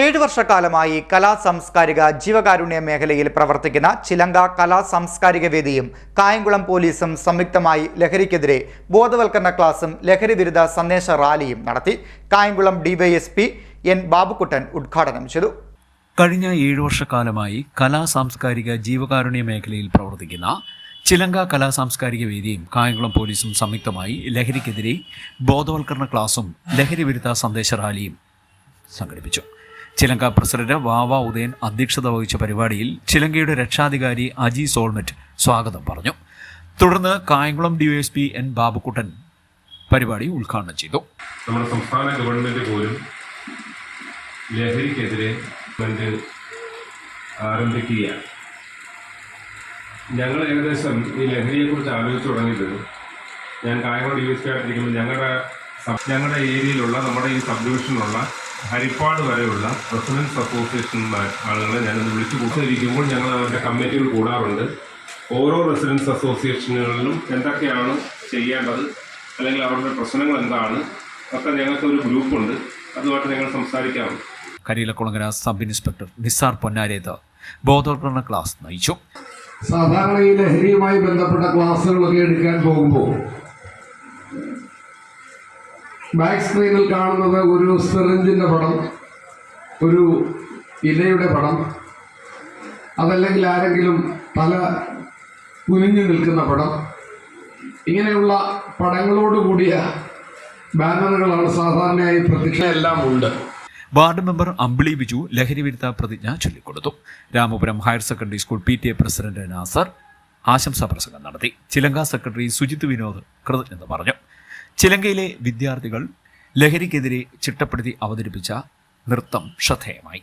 ഏഴ് വർഷക്കാലമായി കലാ സാംസ്കാരിക ജീവകാരുണ്യ മേഖലയിൽ പ്രവർത്തിക്കുന്ന ചിലങ്ക കലാ സാംസ്കാരിക വേദിയും കായംകുളം പോലീസും സംയുക്തമായി ലഹരിക്കെതിരെ ബോധവൽക്കരണ ക്ലാസും ലഹരി വിരുദ്ധ സന്ദേശ റാലിയും നടത്തി കായംകുളം ഡിവൈഎസ്പി എൻ ബാബുക്കുട്ടൻ ഉദ്ഘാടനം ചെയ്തു. കഴിഞ്ഞ ഏഴു വർഷക്കാലമായി കലാ സാംസ്കാരിക ജീവകാരുണ്യ മേഖലയിൽ പ്രവർത്തിക്കുന്ന ചിലങ്ക കലാ സാംസ്കാരിക വേദിയും കായംകുളം പോലീസും സംയുക്തമായി ലഹരിക്കെതിരെ ബോധവൽക്കരണ ക്ലാസും ലഹരി വിരുദ്ധ സന്ദേശ റാലിയും സംഘടിപ്പിച്ചു. ചിലങ്ക പ്രസിഡന്റ് വാവ ഉദയൻ അധ്യക്ഷത വഹിച്ച പരിപാടിയിൽ ശ്രീലങ്കയുടെ രക്ഷാധികാരി അജി സോൾമെറ്റ് സ്വാഗതം പറഞ്ഞു. തുടർന്ന് കായംകുളം ഡിവൈഎസ്പി എൻ ബാബുക്കുട്ടൻ പരിപാടി ഉദ്ഘാടനം ചെയ്തു. നമ്മുടെ സംസ്ഥാന ഗവൺമെന്റ് പോലും ലഹരിക്കെതിരെ ആരംഭിക്കുകയാണ്. ഞങ്ങൾ ഏകദേശം ഈ ലഹരിയെക്കുറിച്ച് ആലോചിച്ച് തുടങ്ങിയത് ഞാൻ കായംകുളം ഡി എസ് പി ആയിട്ടിരിക്കുമ്പോൾ ഞങ്ങളുടെ ഞങ്ങളുടെ ഏരിയയിലുള്ള നമ്മുടെ ഈ സബ് ഡിവിഷനിലുള്ള ഹരിപ്പാട് വരെയുള്ള റെസിഡൻസ് അസോസിയേഷൻ ആളുകളെ ഞാനൊന്ന് വിളിച്ചു കൂട്ടിയിരിക്കുമ്പോൾ ഞങ്ങൾ അവരുടെ കമ്മിറ്റികൾ കൂടാറുണ്ട്. ഓരോ റെസിഡൻസ് അസോസിയേഷനുകളിലും എന്തൊക്കെയാണ് ചെയ്യേണ്ടത് അല്ലെങ്കിൽ അവരുടെ പ്രശ്നങ്ങൾ എന്താണ് ഒക്കെ ഞങ്ങൾക്ക് ഒരു ഗ്രൂപ്പുണ്ട് അതുമായിട്ട് ഞങ്ങൾ സംസാരിക്കാറുണ്ട്. കരിയിലക്കുളങ്ങര സബ് ഇൻസ്പെക്ടർ നിസാർ പൊന്നാരേത് ബോധവൽക്കരണ ക്ലാസ് നയിച്ചു. സാധാരണ ഈ ലഹരിയുമായി ബന്ധപ്പെട്ട ക്ലാസ്സുകളൊക്കെ എടുക്കാൻ പോകുമ്പോൾ ബാക്ക് സ്ക്രീനിൽ കാണുന്നത് ഒരു സിറിഞ്ചിന്റെ പടം ഒരു ഇലയുടെ പടം അതല്ലെങ്കിൽ ആരെങ്കിലും തല കുനിഞ്ഞു നിൽക്കുന്ന പടം. ഇങ്ങനെയുള്ള പടങ്ങളോടുകൂടിയ ബാനറുകളാണ് സാധാരണയായി പ്രത്യക്ഷ എല്ലാം ഉണ്ട്. വാർഡ് മെമ്പർ അമ്പിളി ബിജു ലഹരി വിരുദ്ധ പ്രതിജ്ഞ ചൊല്ലിക്കൊടുത്തു. Ramapuram higher secondary school P T A president Nasar ആശംസാ പ്രസംഗം നടത്തി. ചിലങ്ക സെക്രട്ടറി സുജിത് വിനോദ് കൃതജ്ഞത പറഞ്ഞു. ചിലങ്കയിലെ വിദ്യാർത്ഥികൾ ലഹരിക്കെതിരെ ചിട്ടപ്പെടുത്തി അവതരിപ്പിച്ച നൃത്തം ശ്രദ്ധേയമായി.